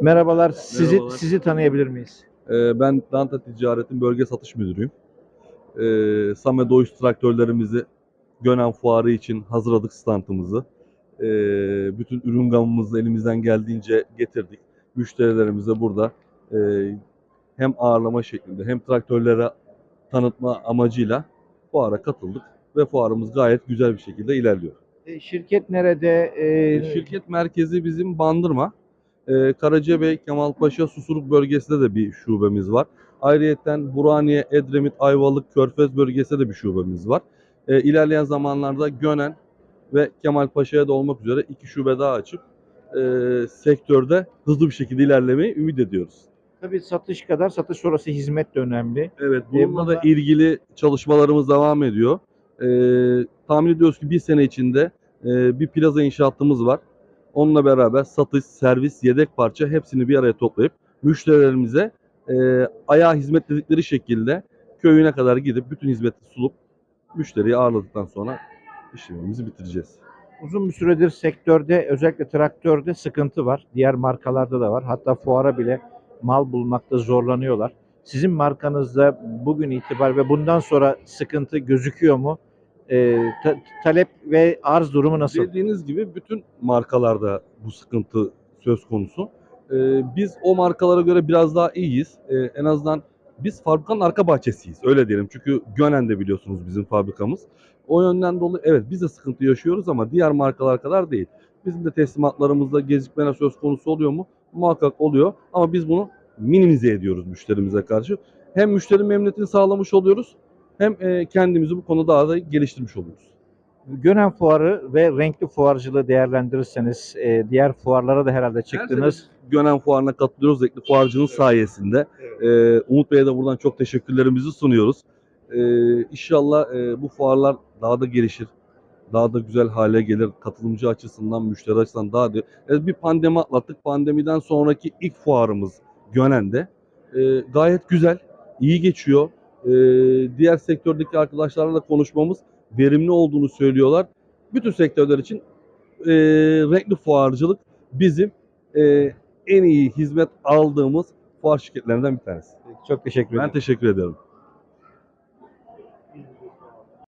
Merhabalar. Sizi Merhabalar. sizi tanıyabilir miyiz? Ee, Ben Danta Ticaret'in bölge satış müdürüyüm. Ee, Same Doğuş traktörlerimizi Gönen Fuarı için hazırladık standımızı. Ee, bütün ürün gamımızı elimizden geldiğince getirdik. Müşterilerimize burada e, hem ağırlama şeklinde hem traktörlere tanıtma amacıyla fuara katıldık ve fuarımız gayet güzel bir şekilde ilerliyor. E, şirket nerede? E, Şirket merkezi bizim Bandırma. Ee, Karacabey, Kemalpaşa, Susurluk bölgesinde de bir şubemiz var. Ayrıyeten Burhaniye, Edremit, Ayvalık, Körfez bölgesinde de bir şubemiz var. Ee, ilerleyen zamanlarda Gönen ve Kemalpaşa'ya da olmak üzere iki şube daha açıp e, sektörde hızlı bir şekilde ilerlemeyi ümit ediyoruz. Tabii satış kadar satış sonrası hizmet de önemli. Evet, E, bununla da ilgili çalışmalarımız devam ediyor. Ee, tahmin ediyoruz ki bir sene içinde e, bir plaza inşaatımız var. Onunla beraber satış, servis, yedek parça hepsini bir araya toplayıp müşterilerimize e, ayağa hizmet dedikleri şekilde köyüne kadar gidip bütün hizmeti sunup müşteriyi ağırladıktan sonra işlemimizi bitireceğiz. Uzun bir süredir sektörde özellikle traktörde sıkıntı var. Diğer markalarda da var. Hatta fuara bile mal bulmakta zorlanıyorlar. Sizin markanızda bugün itibar ve bundan sonra sıkıntı gözüküyor mu? E, ta- talep ve arz durumu nasıl? Dediğiniz gibi bütün markalarda bu sıkıntı söz konusu. Ee, biz o markalara göre biraz daha iyiyiz. Ee, en azından biz fabrikanın arka bahçesiyiz. Öyle diyelim. Çünkü Gönen'de biliyorsunuz bizim fabrikamız. O yönden dolayı evet biz de sıkıntı yaşıyoruz ama diğer markalar kadar değil. Bizim de teslimatlarımızda gecikmeler söz konusu oluyor mu? Muhakkak oluyor. Ama biz bunu minimize ediyoruz müşterimize karşı. Hem müşteri memnuniyetini sağlamış oluyoruz hem e, kendimizi bu konuda daha da geliştirmiş oluyoruz. Gönen Fuarı ve renkli fuarcılığı değerlendirirseniz e, diğer fuarlara da herhalde Her çıktınız. sene Gönen Fuarı'na katılıyoruz Zekli Fuarcı'nın sayesinde. Ee, Umut Bey'e de buradan çok teşekkürlerimizi sunuyoruz. İnşallah e, bu fuarlar daha da gelişir. Daha da güzel hale gelir. Katılımcı açısından, müşteri açısından daha da... E, bir pandemi atlattık. Pandemiden sonraki ilk fuarımız Gönen'de. Ee, gayet güzel, iyi geçiyor. Ee, diğer sektördeki arkadaşlarla da konuşmamız verimli olduğunu söylüyorlar. Bütün sektörler için e, renkli fuarcılık bizim e, en iyi hizmet aldığımız fuar şirketlerinden bir tanesi. Çok teşekkür ederim. Ben teşekkür ederim.